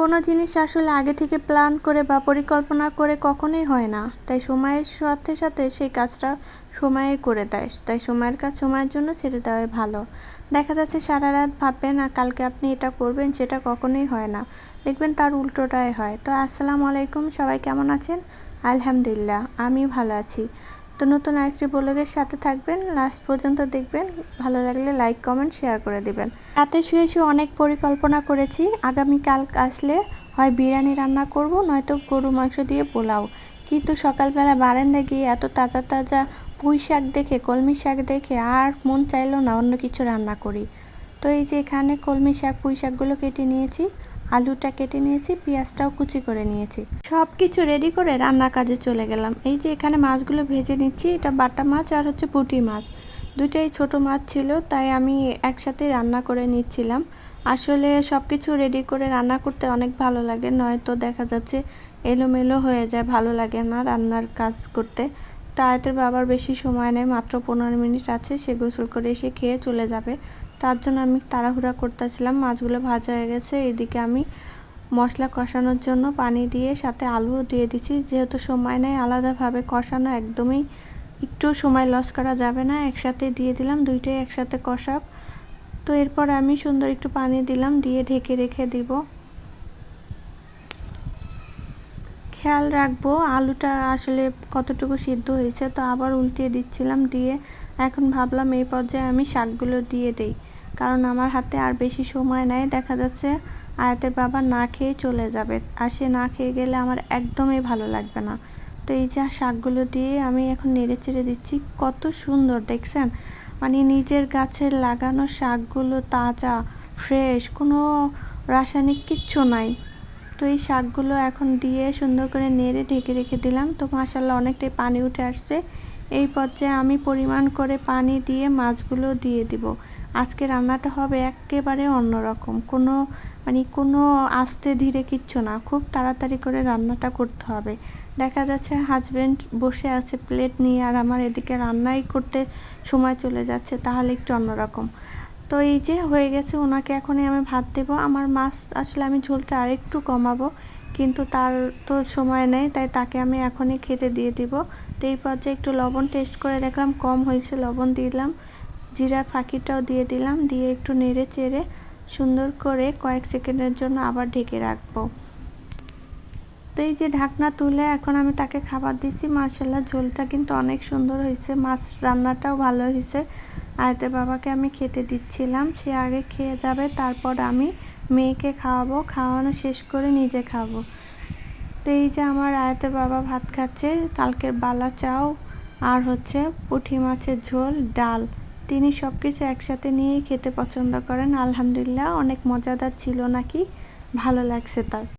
কোনো জিনিস আসলে আগে থেকে প্ল্যান করে বা পরিকল্পনা করে কখনোই হয় না। তাই সময়ের সাথে সাথে সেই কাজটা সময়ে করে দেয়। তাই সময়ের কাজ সময়ের জন্য ছেড়ে দেওয়াই ভালো। দেখা যাচ্ছে সারা রাত ভাববেন, আর কালকে আপনি এটা করবেন, সেটা কখনোই হয় না। দেখবেন তার উল্টোটাই হয়। তো আসসালামু আলাইকুম, সবাই কেমন আছেন? আলহামদুলিল্লাহ আমি ভালো আছি। তো নতুন আরেকটি ব্লগের সাথে থাকবেন। লাস্ট পর্যন্ত দেখবেন। ভালো লাগলে লাইক, কমেন্ট, শেয়ার করে দিবেন। রাতে শুয়ে শুয়ে অনেক পরিকল্পনা করেছি। আগামীকাল আসলে হয় বিরিয়ানি রান্না করব, নয়তো গরু মাংস দিয়ে পোলাও। কিন্তু সকালবেলা বারান্দায় গিয়ে এত তাজা তাজা পুঁই শাক দেখে, কলমি শাক দেখে আর মন চাইলো না অন্য কিছু রান্না করি। তো এই যে এখানে কলমি শাক, পুঁই শাকগুলো কেটে নিয়েছি। আলুটা কেটে নিয়েছি, পেঁয়াজটাও কুচি করে নিয়েছি। সব কিছু রেডি করে রান্নার কাজে চলে গেলাম। এই যে এখানে মাছগুলো ভেজে নিচ্ছি, এটা বাটা মাছ আর হচ্ছে পুঁটি মাছ। দুটাই ছোট মাছ ছিল, তাই আমি একসাথে রান্না করে নিচ্ছিলাম। আসলে সব কিছু রেডি করে রান্না করতে অনেক ভালো লাগে, নয়তো দেখা যাচ্ছে এলোমেলো হয়ে যায়, ভালো লাগে না রান্নার কাজ করতে। তা তায়াতের বাবার বেশি সময় নেই মাত্র পনেরো মিনিট আছে, সে গোসল করে এসে খেয়ে চলে যাবে। তার জন্য আমি তাড়াহুড়া করতেছিলাম, মাছগুলো ভাজা হয়ে গেছে। এদিকে আমি মশলা কষানোর জন্য পানি দিয়ে সাথে আলুও দিয়ে দিচ্ছি যেহেতু সময় নেই, আলাদাভাবে কষানো একদমই একটু সময় লস করা যাবে না। একসাথে দিয়ে দিলাম, দুইটাই একসাথে কষাব। তো এরপর আমি সুন্দর একটু পানি দিলাম, দিয়ে ঢেকে রেখে দিব। খেয়াল রাখব, আলুটা আসলে কতটুকু সিদ্ধ হয়েছে, তো আবার উল্টিয়ে দিচ্ছিলাম, দিয়ে এখন ভাবলাম এই পর্যায়ে আমি শাকগুলো দিয়ে দেই। কারণ আমার হাতে আর বেশি সময় নেই। দেখা যাচ্ছে আয়াতের বাবা না খেয়ে চলে যাবে। আর সে না খেয়ে গেলে আমার একদমই ভালো লাগবে না। তো এই যে শাকগুলো দিয়ে আমি এখন নেড়ে চেড়ে দিচ্ছি। কত সুন্দর, দেখছেন? মানে নিজের গাছের লাগানো শাকগুলো তাজা, ফ্রেশ, কোনো রাসায়নিক কিচ্ছু নাই। তো এই শাকগুলো এখন দিয়ে সুন্দর করে নেড়ে ঢেকে রেখে দিলাম। তো মাসাল্লাহ অনেকটাই পানি উঠে আসছে। এই পর্যায়ে আমি পরিমাণ করে পানি দিয়ে মাছগুলো দিয়ে দিব। আজকে রান্নাটা হবে একেবারে অন্যরকম। কোনো মানে কোনো আস্তে ধীরে কিচ্ছু না, খুব তাড়াতাড়ি করে রান্নাটা করতে হবে। দেখা যাচ্ছে হাজব্যান্ড বসে আছে প্লেট নিয়ে আর আমার এদিকে রান্নাই করতে সময় চলে যাচ্ছে, তাহলে একটু অন্যরকম। তো এই যে হয়ে গেছে, ওনাকে এখনই আমি ভাত দেবো। আমার মাছ আসলে আমি ঝোলটা আরেকটু কমাবো, কিন্তু তার তো সময় নেই, তাই তাকে আমি এখনই খেতে দিয়ে দিব। তো এই পর্যায়ে একটু লবণ টেস্ট করে দেখলাম, কম হয়েছে, লবণ দিলাম। জিরার ফাঁকিটাও দিয়ে দিলাম, দিয়ে একটু নেড়ে চেড়ে সুন্দর করে কয়েক সেকেন্ডের জন্য আবার ঢেকে রাখব। তো এই যে ঢাকনা তুলে এখন আমি তাকে খাবার দিচ্ছি। মার্শাল্লাহ ঝোলটা কিন্তু অনেক সুন্দর হয়েছে। মাছ রান্নাটাও ভালো হয়েছে। আয়তের বাবাকে আমি খেতে দিচ্ছিলাম, সে আগে খেয়ে যাবে, তারপর আমি মেয়েকে খাওয়াবো, খাওয়ানো শেষ করে নিজে খাব। তো এই যে আমার আয়তের বাবা ভাত খাচ্ছে, কালকের বালা চাও, আর হচ্ছে পুঁটি মাছের ঝোল, ডাল। তিনি সব কিছু একসাথে নিয়েই খেতে পছন্দ করেন। আলহামদুলিল্লাহ, অনেক মজাদার ছিল নাকি? ভালো লাগছে তার।